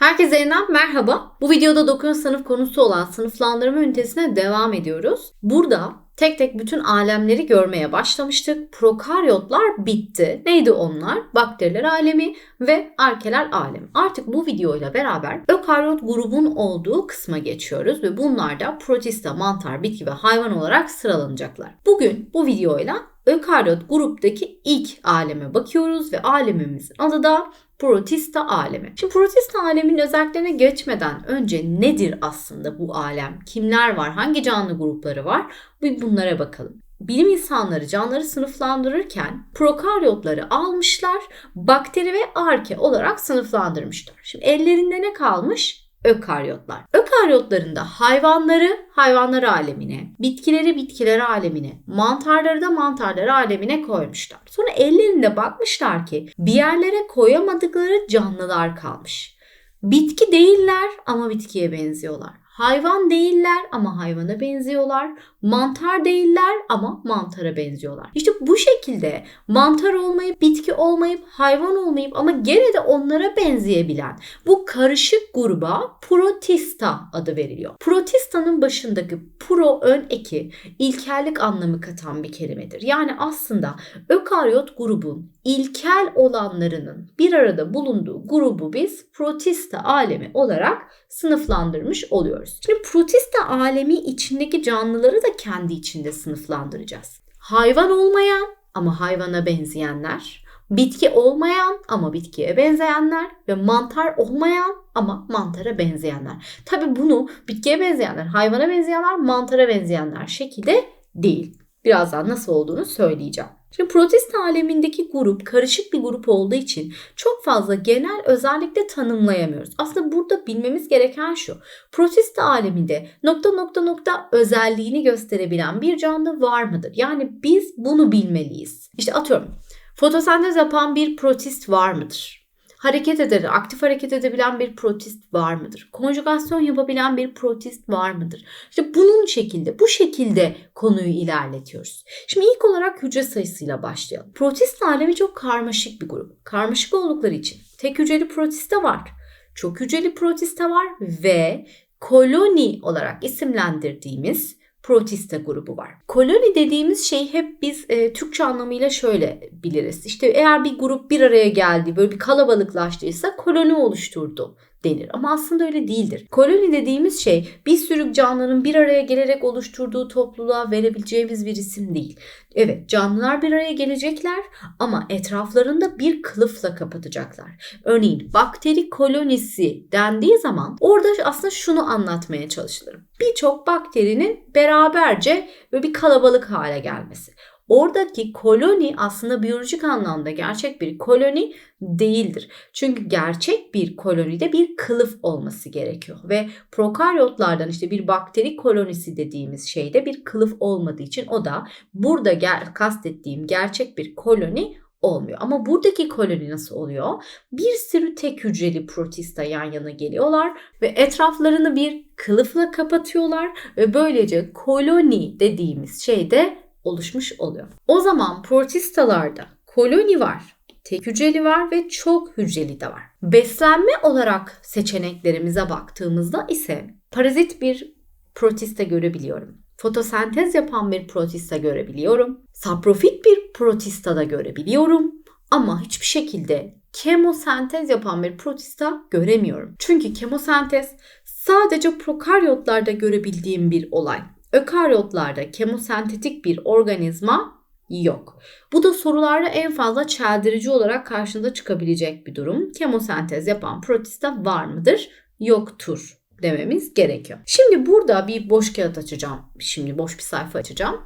Herkese yeniden merhaba. Bu videoda 9. sınıf konusu olan sınıflandırma ünitesine devam ediyoruz. Burada tek tek bütün alemleri görmeye başlamıştık. Prokaryotlar bitti. Neydi onlar? Bakteriler alemi ve arkeler alemi. Artık bu videoyla beraber ökaryot grubun olduğu kısma geçiyoruz ve bunlar da protista, mantar, bitki ve hayvan olarak sıralanacaklar. Bugün bu videoyla ökaryot gruptaki ilk aleme bakıyoruz ve alemimizin adı da protista alemi. Şimdi protista aleminin özelliklerine geçmeden önce nedir aslında bu alem? Kimler var? Hangi canlı grupları var? Bir bunlara bakalım. Bilim insanları canlıları sınıflandırırken prokaryotları almışlar, bakteri ve arke olarak sınıflandırmışlar. Şimdi ellerinde ne kalmış? ökaryotlar. Ökaryotlarında hayvanları hayvanlar alemine, bitkileri bitkiler alemine, mantarları da mantarlar alemine koymuşlar. Sonra ellerinde bakmışlar ki bir yerlere koyamadıkları canlılar kalmış. Bitki değiller ama bitkiye benziyorlar. Hayvan değiller ama hayvana benziyorlar. Mantar değiller ama mantara benziyorlar. İşte bu şekilde mantar olmayıp, bitki olmayıp, hayvan olmayıp ama gene de onlara benzeyebilen bu karışık gruba protista adı veriliyor. Protistanın başındaki pro ön eki ilkellik anlamı katan bir kelimedir. Yani aslında ökaryot grubun ilkel olanlarının bir arada bulunduğu grubu biz protista alemi olarak sınıflandırmış oluyoruz. Şimdi protista alemi içindeki canlıları da kendi içinde sınıflandıracağız. Hayvan olmayan ama hayvana benzeyenler, bitki olmayan ama bitkiye benzeyenler ve mantar olmayan ama mantara benzeyenler. Tabi bunu bitkiye benzeyenler, hayvana benzeyenler, mantara benzeyenler şekilde değil. Birazdan nasıl olduğunu söyleyeceğim. Şimdi protist alemindeki grup karışık bir grup olduğu için çok fazla genel özellikle tanımlayamıyoruz. Aslında burada bilmemiz gereken şu. Protist aleminde nokta nokta nokta özelliğini gösterebilen bir canlı var mıdır? Yani biz bunu bilmeliyiz. İşte atıyorum fotosentez yapan bir protist var mıdır? Hareket eder, aktif hareket edebilen bir protist var mıdır? Konjugasyon yapabilen bir protist var mıdır? İşte bunun şekilde, bu şekilde konuyu ilerletiyoruz. Şimdi ilk olarak hücre sayısıyla başlayalım. Protist alemi çok karmaşık bir grup. Karmaşık oldukları için tek hücreli protiste var, çok hücreli protiste var ve koloni olarak isimlendirdiğimiz protista grubu var. Koloni dediğimiz şey hep biz e, Türkçe anlamıyla şöyle biliriz. İşte eğer bir grup bir araya geldi, böyle bir kalabalıklaştıysa koloni oluşturdu denir. Ama aslında öyle değildir. Koloni dediğimiz şey bir sürü canlının bir araya gelerek oluşturduğu topluluğa verebileceğimiz bir isim değil. Evet canlılar bir araya gelecekler ama etraflarında bir kılıfla kapatacaklar. Örneğin bakteri kolonisi dendiği zaman orada aslında şunu anlatmaya çalışılır. Birçok bakterinin beraberce böyle bir kalabalık hale gelmesi. Oradaki koloni aslında biyolojik anlamda gerçek bir koloni değildir. Çünkü gerçek bir kolonide bir kılıf olması gerekiyor ve prokaryotlardan işte bir bakteri kolonisi dediğimiz şeyde bir kılıf olmadığı için o da burada ger kastettiğim gerçek bir koloni olmuyor. Ama buradaki koloni nasıl oluyor? Bir sürü tek hücreli protista yan yana geliyorlar ve etraflarını bir kılıfla kapatıyorlar ve böylece koloni dediğimiz şey de oluşmuş oluyor. O zaman protistalarda koloni var, tek hücreli var ve çok hücreli de var. Beslenme olarak seçeneklerimize baktığımızda ise parazit bir protista görebiliyorum. Fotosentez yapan bir protista görebiliyorum. Saprofit bir protista da görebiliyorum. Ama hiçbir şekilde kemosentez yapan bir protista göremiyorum. Çünkü kemosentez sadece prokaryotlarda görebildiğim bir olay. Ökaryotlarda kemosentetik bir organizma yok. Bu da sorularda en fazla çeldirici olarak karşınıza çıkabilecek bir durum. Kemosentez yapan protista var mıdır? Yoktur dememiz gerekiyor. Şimdi burada bir boş kağıt açacağım. Şimdi boş bir sayfa açacağım.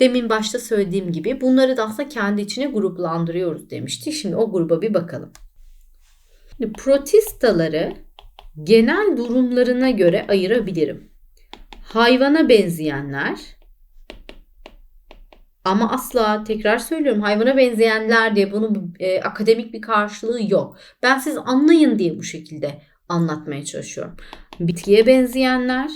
Demin başta söylediğim gibi bunları da aslında kendi içine gruplandırıyoruz demişti. Şimdi o gruba bir bakalım. Şimdi protistaları genel durumlarına göre ayırabilirim hayvana benzeyenler ama asla tekrar söylüyorum hayvana benzeyenler diye bunun e, akademik bir karşılığı yok. Ben siz anlayın diye bu şekilde anlatmaya çalışıyorum. Bitkiye benzeyenler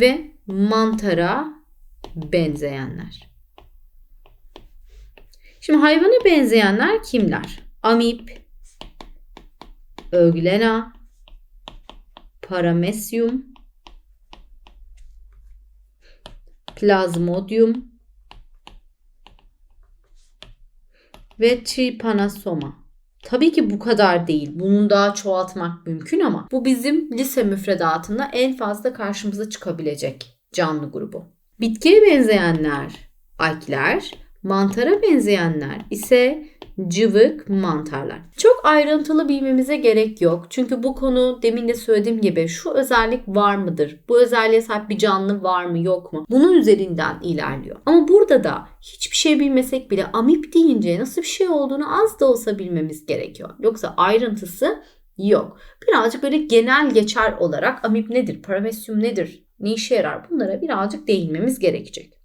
ve mantara benzeyenler. Şimdi hayvana benzeyenler kimler? Amip, Euglena, Paramesyum, Plasmodium ve Trypanosoma. Tabii ki bu kadar değil. Bunu daha çoğaltmak mümkün ama bu bizim lise müfredatında en fazla karşımıza çıkabilecek canlı grubu. Bitkiye benzeyenler alkler, mantara benzeyenler ise cıvık mantarlar. Çok ayrıntılı bilmemize gerek yok. Çünkü bu konu demin de söylediğim gibi şu özellik var mıdır? Bu özelliğe sahip bir canlı var mı yok mu? Bunun üzerinden ilerliyor. Ama burada da hiçbir şey bilmesek bile amip deyince nasıl bir şey olduğunu az da olsa bilmemiz gerekiyor. Yoksa ayrıntısı yok. Birazcık böyle genel geçer olarak amip nedir, paramesyum nedir, ne işe yarar bunlara birazcık değinmemiz gerekecek.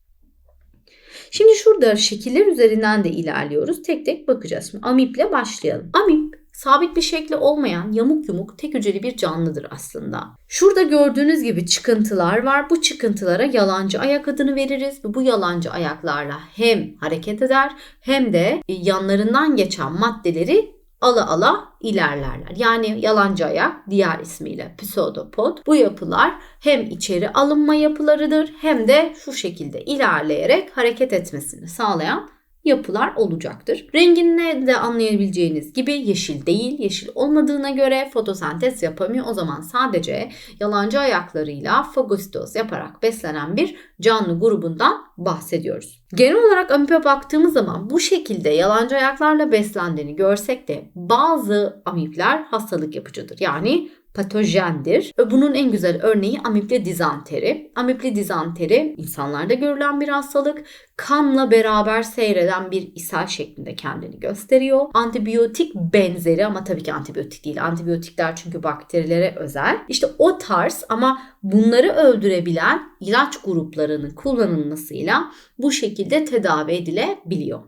Şimdi şurada şekiller üzerinden de ilerliyoruz. Tek tek bakacağız. Şimdi amiple başlayalım. Amip sabit bir şekli olmayan yamuk yumuk tek hücreli bir canlıdır aslında. Şurada gördüğünüz gibi çıkıntılar var. Bu çıkıntılara yalancı ayak adını veririz ve bu yalancı ayaklarla hem hareket eder hem de yanlarından geçen maddeleri ala ala ilerlerler. Yani yalancı ayak diğer ismiyle pseudopod. Bu yapılar hem içeri alınma yapılarıdır hem de şu şekilde ilerleyerek hareket etmesini sağlayan yapılar olacaktır. Rengini de anlayabileceğiniz gibi yeşil değil. Yeşil olmadığına göre fotosentez yapamıyor. O zaman sadece yalancı ayaklarıyla fagositoz yaparak beslenen bir canlı grubundan bahsediyoruz. Genel olarak amipe baktığımız zaman bu şekilde yalancı ayaklarla beslendiğini görsek de bazı amipler hastalık yapıcıdır. Yani patojendir. Bunun en güzel örneği amipli dizanteri. Amipli dizanteri insanlarda görülen bir hastalık. Kanla beraber seyreden bir ishal şeklinde kendini gösteriyor. Antibiyotik benzeri ama tabii ki antibiyotik değil. Antibiyotikler çünkü bakterilere özel. İşte o tarz ama bunları öldürebilen ilaç gruplarının kullanılmasıyla bu şekilde tedavi edilebiliyor.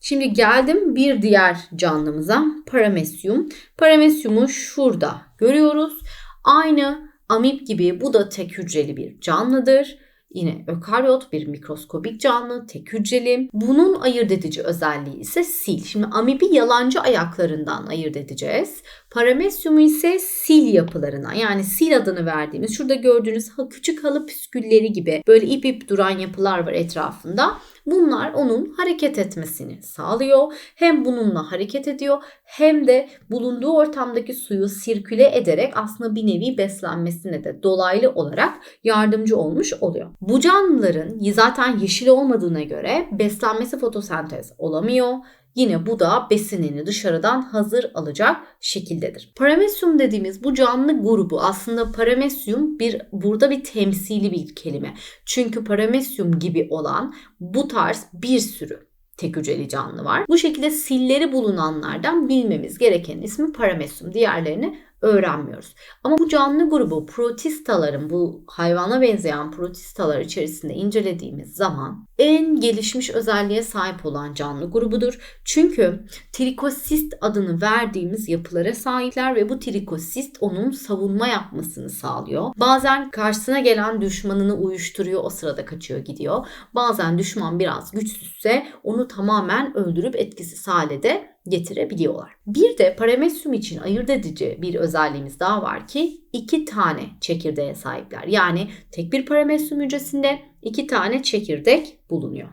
Şimdi geldim bir diğer canlımıza paramesyum. Paramesyumu şurada görüyoruz. Aynı amip gibi bu da tek hücreli bir canlıdır. Yine ökaryot bir mikroskobik canlı, tek hücreli. Bunun ayırt edici özelliği ise sil. Şimdi amibi yalancı ayaklarından ayırt edeceğiz. Paramesyumu ise sil yapılarına yani sil adını verdiğimiz şurada gördüğünüz küçük halı püskülleri gibi böyle ip ip duran yapılar var etrafında. Bunlar onun hareket etmesini sağlıyor. Hem bununla hareket ediyor hem de bulunduğu ortamdaki suyu sirküle ederek aslında bir nevi beslenmesine de dolaylı olarak yardımcı olmuş oluyor. Bu canlıların zaten yeşil olmadığına göre beslenmesi fotosentez olamıyor. Yine bu da besinini dışarıdan hazır alacak şekildedir. Paramesyum dediğimiz bu canlı grubu aslında paramesyum bir burada bir temsili bir kelime. Çünkü paramesyum gibi olan bu tarz bir sürü tek hücreli canlı var. Bu şekilde silleri bulunanlardan bilmemiz gereken ismi paramesyum. Diğerlerini öğrenmiyoruz. Ama bu canlı grubu protistaların bu hayvana benzeyen protistalar içerisinde incelediğimiz zaman en gelişmiş özelliğe sahip olan canlı grubudur. Çünkü trikosist adını verdiğimiz yapılara sahipler ve bu trikosist onun savunma yapmasını sağlıyor. Bazen karşısına gelen düşmanını uyuşturuyor o sırada kaçıyor gidiyor. Bazen düşman biraz güçsüzse onu tamamen öldürüp etkisiz hale de getirebiliyorlar. Bir de paramesyum için ayırt edici bir özelliğimiz daha var ki iki tane çekirdeğe sahipler. Yani tek bir paramesyum hücresinde iki tane çekirdek bulunuyor.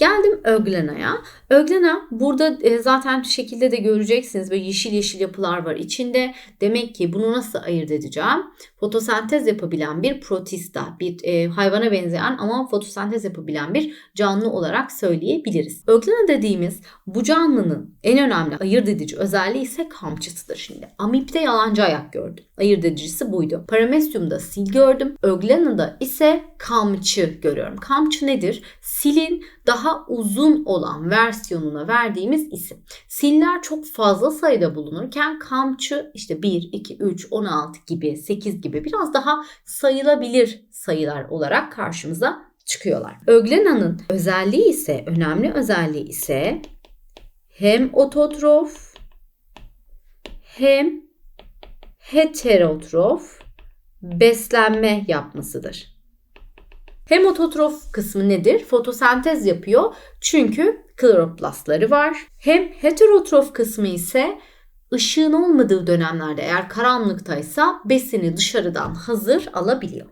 Geldim Öglena'ya. Öglena burada e, zaten şekilde de göreceksiniz böyle yeşil yeşil yapılar var içinde. Demek ki bunu nasıl ayırt edeceğim? Fotosentez yapabilen bir protista, bir e, hayvana benzeyen ama fotosentez yapabilen bir canlı olarak söyleyebiliriz. Öglena dediğimiz bu canlının en önemli ayırt edici özelliği ise kamçısıdır şimdi. Amipte yalancı ayak gördüm. Ayırt edicisi buydu. Paramesyumda sil gördüm. Öglena'da ise kamçı görüyorum. Kamçı nedir? Silin daha uzun olan versiyonuna verdiğimiz isim. Siller çok fazla sayıda bulunurken kamçı işte 1, 2, 3, 16 gibi 8 gibi biraz daha sayılabilir sayılar olarak karşımıza çıkıyorlar. Öglena'nın özelliği ise önemli özelliği ise hem ototrof hem heterotrof beslenme yapmasıdır. Hemototrof kısmı nedir? Fotosentez yapıyor çünkü kloroplastları var. Hem heterotrof kısmı ise Işığın olmadığı dönemlerde eğer karanlıktaysa besini dışarıdan hazır alabiliyor.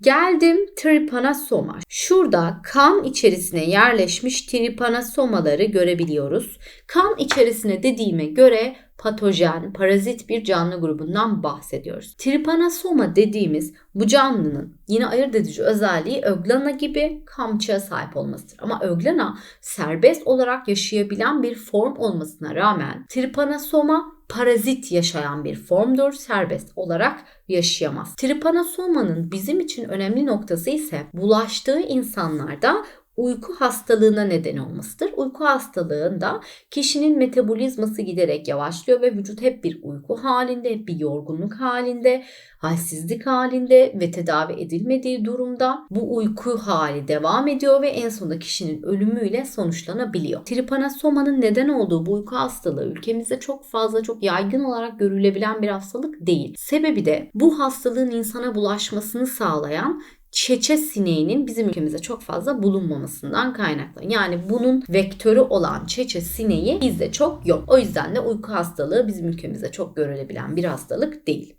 Geldim tripanosoma. Şurada kan içerisine yerleşmiş tripanosomaları görebiliyoruz. Kan içerisine dediğime göre patojen, parazit bir canlı grubundan bahsediyoruz. Tripanosoma dediğimiz bu canlının yine ayırt edici özelliği öglana gibi kamçıya sahip olmasıdır. Ama öglana serbest olarak yaşayabilen bir form olmasına rağmen tripanosoma parazit yaşayan bir formdur. Serbest olarak yaşayamaz. Tripanosomanın bizim için önemli noktası ise bulaştığı insanlarda uyku hastalığına neden olmasıdır. Uyku hastalığında kişinin metabolizması giderek yavaşlıyor ve vücut hep bir uyku halinde, hep bir yorgunluk halinde, halsizlik halinde ve tedavi edilmediği durumda bu uyku hali devam ediyor ve en sonunda kişinin ölümüyle sonuçlanabiliyor. Tripanosoma'nın neden olduğu bu uyku hastalığı ülkemizde çok fazla çok yaygın olarak görülebilen bir hastalık değil. Sebebi de bu hastalığın insana bulaşmasını sağlayan çeçe sineğinin bizim ülkemizde çok fazla bulunmamasından kaynaklı. Yani bunun vektörü olan çeçe sineği bizde çok yok. O yüzden de uyku hastalığı bizim ülkemizde çok görülebilen bir hastalık değil.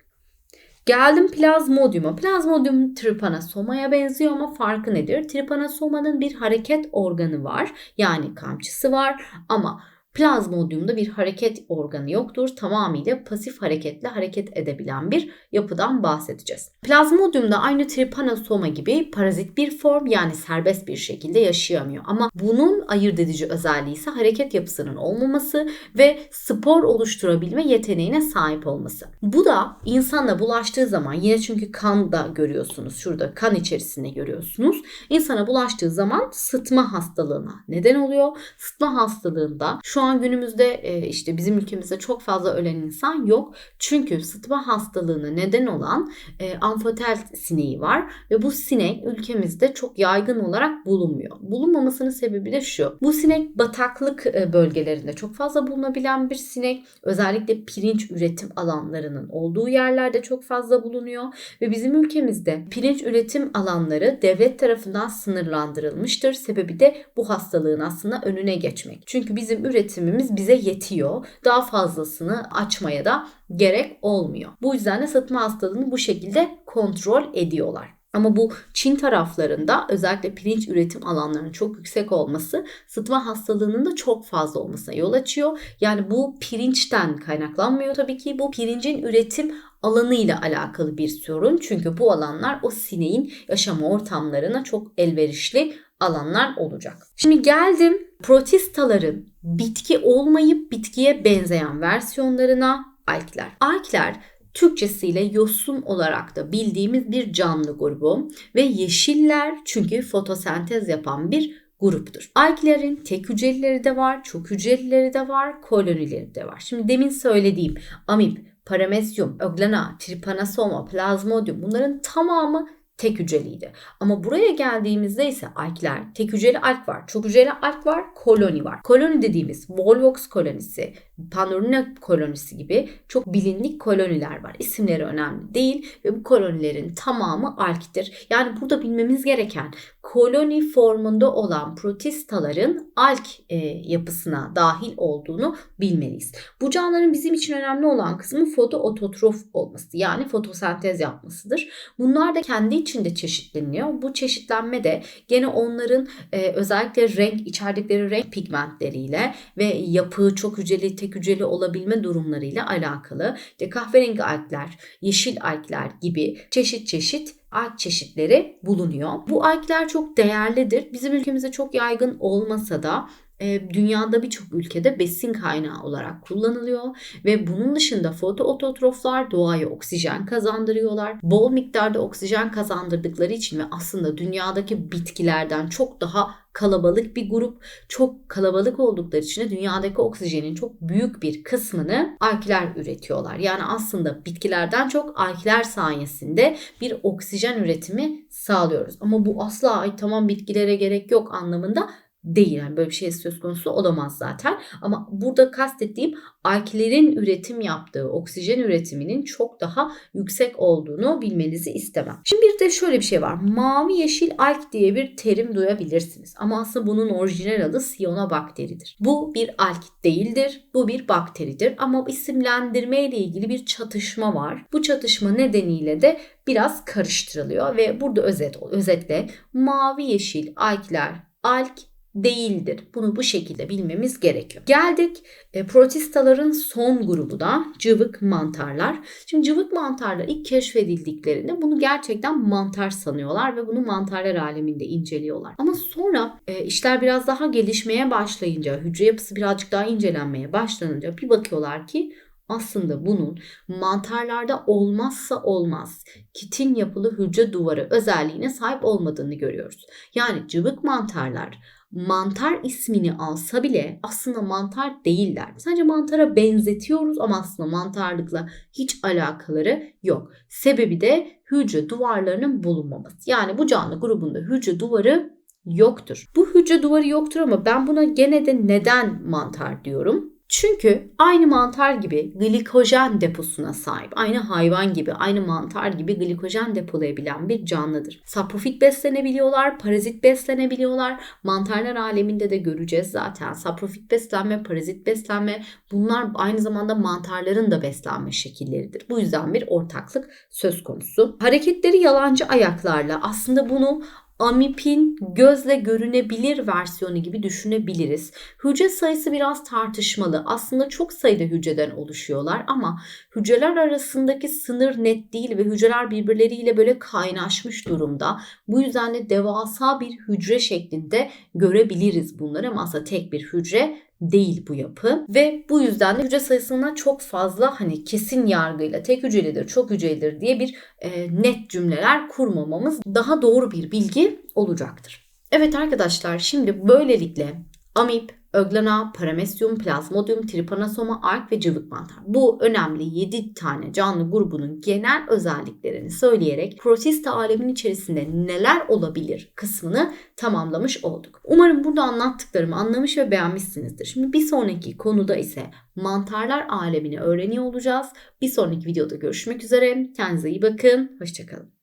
Geldim plazmodiuma. Plazmodium tripanosomaya benziyor ama farkı nedir? Tripanosoma'nın bir hareket organı var. Yani kamçısı var ama Plazmodiumda bir hareket organı yoktur. Tamamıyla pasif hareketle hareket edebilen bir yapıdan bahsedeceğiz. Plazmodiumda aynı tripanosoma gibi parazit bir form yani serbest bir şekilde yaşayamıyor. Ama bunun ayırt edici özelliği ise hareket yapısının olmaması ve spor oluşturabilme yeteneğine sahip olması. Bu da insanla bulaştığı zaman yine çünkü kan da görüyorsunuz. Şurada kan içerisinde görüyorsunuz. İnsana bulaştığı zaman sıtma hastalığına neden oluyor. Sıtma hastalığında şu an günümüzde e, işte bizim ülkemizde çok fazla ölen insan yok. Çünkü sıtma hastalığına neden olan e, amfotel sineği var ve bu sinek ülkemizde çok yaygın olarak bulunmuyor. Bulunmamasının sebebi de şu. Bu sinek bataklık e, bölgelerinde çok fazla bulunabilen bir sinek. Özellikle pirinç üretim alanlarının olduğu yerlerde çok fazla bulunuyor ve bizim ülkemizde pirinç üretim alanları devlet tarafından sınırlandırılmıştır. Sebebi de bu hastalığın aslında önüne geçmek. Çünkü bizim üretim üretimimiz bize yetiyor. Daha fazlasını açmaya da gerek olmuyor. Bu yüzden de sıtma hastalığını bu şekilde kontrol ediyorlar. Ama bu Çin taraflarında özellikle pirinç üretim alanlarının çok yüksek olması sıtma hastalığının da çok fazla olmasına yol açıyor. Yani bu pirinçten kaynaklanmıyor tabii ki. Bu pirincin üretim alanıyla alakalı bir sorun. Çünkü bu alanlar o sineğin yaşam ortamlarına çok elverişli alanlar olacak. Şimdi geldim protistaların bitki olmayıp bitkiye benzeyen versiyonlarına alkler. Alkler Türkçesiyle yosun olarak da bildiğimiz bir canlı grubu ve yeşiller çünkü fotosentez yapan bir gruptur. Alklerin tek hücrelileri de var, çok hücrelileri de var, kolonileri de var. Şimdi demin söylediğim amip, paramesyum, öglana, tripanosoma, plazmodium bunların tamamı tek hücreliydi. Ama buraya geldiğimizde ise alkler, tek hücreli alk var, çok hücreli alk var, koloni var. Koloni dediğimiz Volvox kolonisi, Panurina kolonisi gibi çok bilindik koloniler var. İsimleri önemli değil ve bu kolonilerin tamamı alktir. Yani burada bilmemiz gereken koloni formunda olan protistaların alk e, yapısına dahil olduğunu bilmeliyiz. Bu canlıların bizim için önemli olan kısmı fotoototrof olması yani fotosentez yapmasıdır. Bunlar da kendi içinde çeşitleniyor. Bu çeşitlenme de gene onların e, özellikle renk içerdikleri renk pigmentleriyle ve yapı çok hücreli tek hücreli olabilme durumlarıyla alakalı. İşte kahverengi alkler, yeşil alkler gibi çeşit çeşit alg çeşitleri bulunuyor. Bu algler çok değerlidir. Bizim ülkemizde çok yaygın olmasa da e, dünyada birçok ülkede besin kaynağı olarak kullanılıyor ve bunun dışında fotoototroflar doğaya oksijen kazandırıyorlar. Bol miktarda oksijen kazandırdıkları için ve aslında dünyadaki bitkilerden çok daha kalabalık bir grup. Çok kalabalık oldukları için de dünyadaki oksijenin çok büyük bir kısmını alkiler üretiyorlar. Yani aslında bitkilerden çok alkiler sayesinde bir oksijen üretimi sağlıyoruz. Ama bu asla ay tamam bitkilere gerek yok anlamında değil. Yani böyle bir şey söz konusu olamaz zaten. Ama burada kastettiğim alklerin üretim yaptığı oksijen üretiminin çok daha yüksek olduğunu bilmenizi istemem. Şimdi bir de şöyle bir şey var. Mavi yeşil alk diye bir terim duyabilirsiniz. Ama aslında bunun orijinal adı siyonobakteridir. Bu bir alk değildir. Bu bir bakteridir. Ama isimlendirme ile ilgili bir çatışma var. Bu çatışma nedeniyle de biraz karıştırılıyor ve burada özet özetle mavi yeşil alkler alk değildir. Bunu bu şekilde bilmemiz gerekiyor. Geldik e, protistaların son grubu da cıvık mantarlar. Şimdi cıvık mantarlar ilk keşfedildiklerinde bunu gerçekten mantar sanıyorlar ve bunu mantarlar aleminde inceliyorlar. Ama sonra e, işler biraz daha gelişmeye başlayınca, hücre yapısı birazcık daha incelenmeye başlanınca bir bakıyorlar ki aslında bunun mantarlarda olmazsa olmaz kitin yapılı hücre duvarı özelliğine sahip olmadığını görüyoruz. Yani cıvık mantarlar mantar ismini alsa bile aslında mantar değiller. Sadece mantara benzetiyoruz ama aslında mantarlıkla hiç alakaları yok. Sebebi de hücre duvarlarının bulunmaması. Yani bu canlı grubunda hücre duvarı yoktur. Bu hücre duvarı yoktur ama ben buna gene de neden mantar diyorum? Çünkü aynı mantar gibi glikojen deposuna sahip, aynı hayvan gibi, aynı mantar gibi glikojen depolayabilen bir canlıdır. Saprofit beslenebiliyorlar, parazit beslenebiliyorlar. Mantarlar aleminde de göreceğiz zaten. Saprofit beslenme, parazit beslenme bunlar aynı zamanda mantarların da beslenme şekilleridir. Bu yüzden bir ortaklık söz konusu. Hareketleri yalancı ayaklarla aslında bunu amipin gözle görünebilir versiyonu gibi düşünebiliriz. Hücre sayısı biraz tartışmalı. Aslında çok sayıda hücreden oluşuyorlar ama hücreler arasındaki sınır net değil ve hücreler birbirleriyle böyle kaynaşmış durumda. Bu yüzden de devasa bir hücre şeklinde görebiliriz bunları ama tek bir hücre değil bu yapı ve bu yüzden de hücre sayısına çok fazla hani kesin yargıyla tek hücrelidir, çok hücrelidir diye bir e, net cümleler kurmamamız daha doğru bir bilgi olacaktır. Evet arkadaşlar şimdi böylelikle amip, Öglana, Paramesyum, Plasmodium, Trypanosoma, Ark ve cıvık mantar. Bu önemli 7 tane canlı grubunun genel özelliklerini söyleyerek protista alemin içerisinde neler olabilir kısmını tamamlamış olduk. Umarım burada anlattıklarımı anlamış ve beğenmişsinizdir. Şimdi bir sonraki konuda ise mantarlar alemini öğreniyor olacağız. Bir sonraki videoda görüşmek üzere. Kendinize iyi bakın. Hoşçakalın.